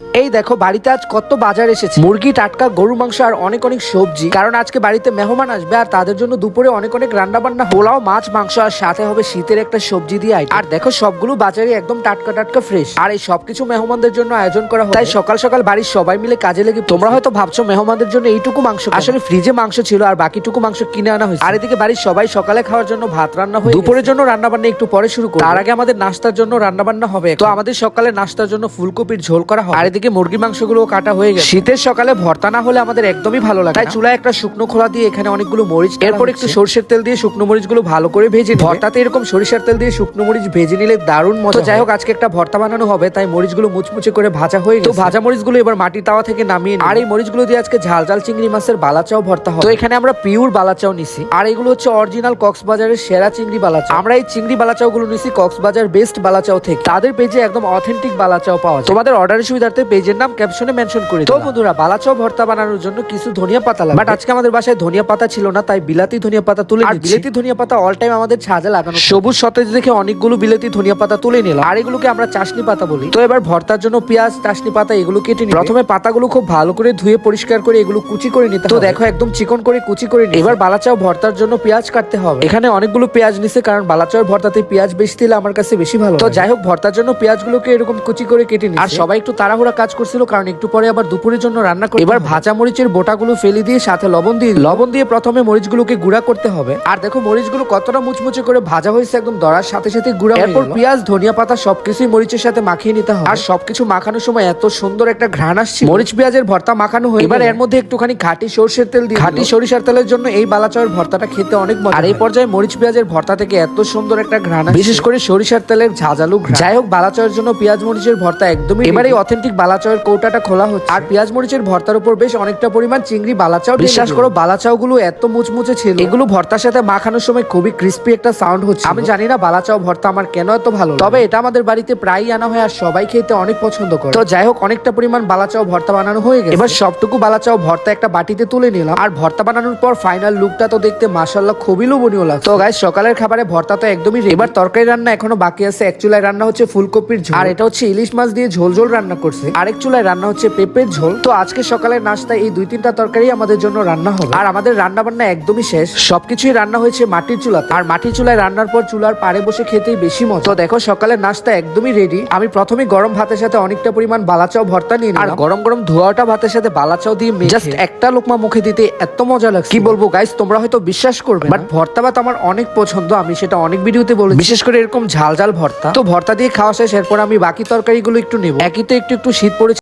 এই দেখো বাড়িতে আজ কত বাজার এসেছে। মুরগি টাটকা গরু মাংস আর অনেক অনেক সবজি। কারণ আজকে বাড়িতে মেহমান আসবে আর তাদের জন্য দুপুরে অনেক অনেক রান্না বান্না পোলাও মাছ মাংস আর সাথে হবে শীতের একটা সবজি দিয়ে item। আর দেখো সবগুলো বাজারে একদম টাটকা টাটকা ফ্রেশ আর এই সবকিছু মেহমানদের জন্য আয়োজন করা হয় তাই সকাল সকাল বাড়ির সবাই মিলে কাজে লেগে তোমরা হয়তো ভাবছ মেহমানদের জন্য এইটুকু মাংস আসলে ফ্রিজে মাংস ছিল আর বাকিটুকু মাংস কিনে আনা হয়েছে। আর এদিকে বাড়ির সবাই সকালে খাওয়ার জন্য ভাত রান্না হয়ে দুপুরের জন্য রান্না বান্না একটু পরে শুরু করব। তার আগে আমাদের নাস্তার জন্য রান্না বান্না হবে। তো আমাদের সকালে নাস্তার জন্য ফুলকপির ঝোল করা হবে। আর এদিকে মুরগির মাংসগুলো কাটা হয়ে গেছে। শীতের সকালে ভর্তা না হলে আমাদের একদমই ভালো লাগে তাই চুলায় একটা শুকনো খোলা দিয়ে এখানে অনেকগুলো মরিচ এরপর একটু সরষের তেল দিয়ে শুকনো মরিচগুলো ভালো করে ভেজে। ভর্তাতে এরকম সরিষার তেল দিয়ে শুকনো মরিচ ভেজে নিলে দারুণ মজা যাই হোক আজকে একটা ভর্তা বানানো হবে তাই মরিচগুলো মুচমুচে করে ভাজা হয়ে গেছে। ভাজা মরিচগুলো এবার মাটির তাওয়া থেকে নামিয়ে। আর এই মরিচগুলো দিয়ে আজকে ঝাল ঝাল চিংড়ি মাছের বালাচাও ভর্তা হবে। তো এখানে আমরা পিওর বালাচাও নিছি। আর এগুলো হচ্ছে অরিজিনাল কক্সবাজারের সেরা চিংড়ি বালাচাও। আমরা এই চিংড়ি বালাচাও গুলো নিছি কক্সবাজার বেস্ট বালাচাও থেকে। তাদের পেজে একদম অথেন্টিক বালাচাও পাওয়া যায়। তোমাদের অর্ডারের সুবিধার্থে পেজের নাম ক্যাপশনে মেনশন করে তো বন্ধুরা বালাচাও ভর্তা বানানোর জন্য কিছু ধনিয়া পাতা লাগবে। বাট আজকে আমাদের বাসায় ধনিয়া পাতা ছিল না তাই বিলাতি ধনিয়া পাতা তুলে আর বিলাতি ধনিয়া পাতা অল টাইম আমাদের ছাজে লাগানো সবুজ সতেজ দেখে অনেকগুলো বিলাতি ধনিয়া পাতা তুলে নিলাম। আর এগুলোকে আমরা চাশনি পাতা বলি। তো এবার ভর্তার জন্য পেঁয়াজ চাশনি পাতা এগুলো কেটে নিই প্রথমে পাতাগুলো খুব ভালো করে ধুয়ে পরিষ্কার করে এগুলো কুচি করে নিতে তো দেখো একদম চিকন করে কুচি করে নিই। এবার বালাচাও ভর্তার জন্য পেঁয়াজ কাটতে হবে। এখানে অনেকগুলো পেঁয়াজ নিছে কারণ বালাচাওর ভর্তাতে পেঁয়াজ বেশি দিলে আমার কাছে বেশি ভালো তো যাই হোক ভর্তার জন্য পেঁয়াজগুলোকে এরকম কুচি করে কেটে নিই আর সবাই একটু তাড়াহুড়া কাজ করছিল কারণ একটু পরে আবার দুপুরের জন্য রান্না করে এবার ভাজা মরিচের বোটাগুলো ফেলে দিয়ে সাথে লবণ দিয়ে লবণ দিয়ে প্রথমে মরিচগুলোকে গুঁড়া করতে হবে। আর দেখো মরিচগুলো কতটা মুচমুচে করে ভাজা হয়েছে একদম দরার সাথে সাথে গুঁড়া এরপর পেঁয়াজ ধনিয়া পাতা সবকিছুই মরিচের সাথে মাখিয়ে নিতে হবে। আর সবকিছু মাখানোর সময় এত সুন্দর একটা ঘ্রাণ আসছে মরিচ পেঁয়াজের ভর্তা মাখানো হয়ে এবার এর মধ্যে একটুখানি খাঁটি সরষের তেল দিয়ে খাঁটি সরিষার তেলের জন্য এই বালাচাওয়ের ভর্তাটা খেতে অনেক মজা আর এই পর্যায়ে মরিচ পেঁয়াজের ভর্তা থেকে এত সুন্দর একটা ঘ্রাণ। বিশেষ করে সরিষার তেলের ঝাঁঝালু ঘ্রাণ। যাই হোক বালাচাওয়ের জন্য পেঁয়াজ মরিচের ভর্তা একদমই এবার এই অথেন্টিক বালাচাওয়ের কৌটাটা খোলা হচ্ছে। আর পেঁয়াজ মরিচের ভর্তার উপর বেশ অনেকটা পরিমাণ চিংড়ি বালাচাও বিশ্বাস করো বালাচাও গুলো এত মুচমুচে ছিল। এগুলো ভর্তার সাথে মাখানোর সময় খুবই ক্রিস্পি একটা সাউন্ড হচ্ছে আমি জানি না বালাচাও ভর্তা আমার কেন এত ভালো তবে এটা আমাদের বাড়িতে প্রায়ই আনা হয় আর সবাই খেতে অনেক পছন্দ করে। তো যাই হোক অনেকটা পরিমাণ বালাচাও ভর্তা বানানো হয়ে গেছে। এবার সবটুকু বালাচাও ভর্তা একটা বাটিতে তুলে নিলাম। আর ভর্তা বানানোর পর ফাইনাল লুকটা তো দেখতে মাসাল্লাহ খুবই লোভনীয় লাগছে। তো গাইস সকালের খাবারে ভর্তা তো একদমই। এবার তরকারি রান্না এখনও বাকি আছে। এক চুলায় রান্না হচ্ছে ফুলকপির ঝোল। আর এটা হচ্ছে ইলিশ মাছ দিয়ে ঝোল ঝোল রান্না করছে। আরেক চুলায় রান্না হচ্ছে পেঁপের ঝোল। তো আজকে সকালের নাস্তায় এই দুই তিনটা তরকারি আমাদের জন্য রান্না হবে আর আমাদের রান্না বান্না একদমই শেষ। সবকিছুই রান্না হয়েছে মাটির চুলাতে। আর মাটির চুলায় রান্নার পর চুলার পাড়ে বসে খেতেই বেশি মজা। তো দেখো সকালের নাস্তা একদমই রেডি আমি প্রথমে গরম ভাতের সাথে অনেকটা পরিমাণ বালাচাও ভর্তা নিয়ে আর গরম গরম ধোয়াটা ভাতের সাথে বালাচাও দিয়ে জাস্ট একটা লোকমা মুখে দিতে এত মজা লাগছে। কি বলব গাইস তোমরা হয়তো বিশ্বাস করবে বাট ভর্তা ভাত আমার অনেক পছন্দ। আমি সেটা অনেক ভিডিওতে বলি বিশেষ করে এরকম ঝাল ঝাল ভর্তা। তো ভর্তা দিয়ে খাওয়া শেষ। এরপর আমি বাকি তরকারিগুলো একটু নেব। একই তো একটু একটু শীত পড়েছে।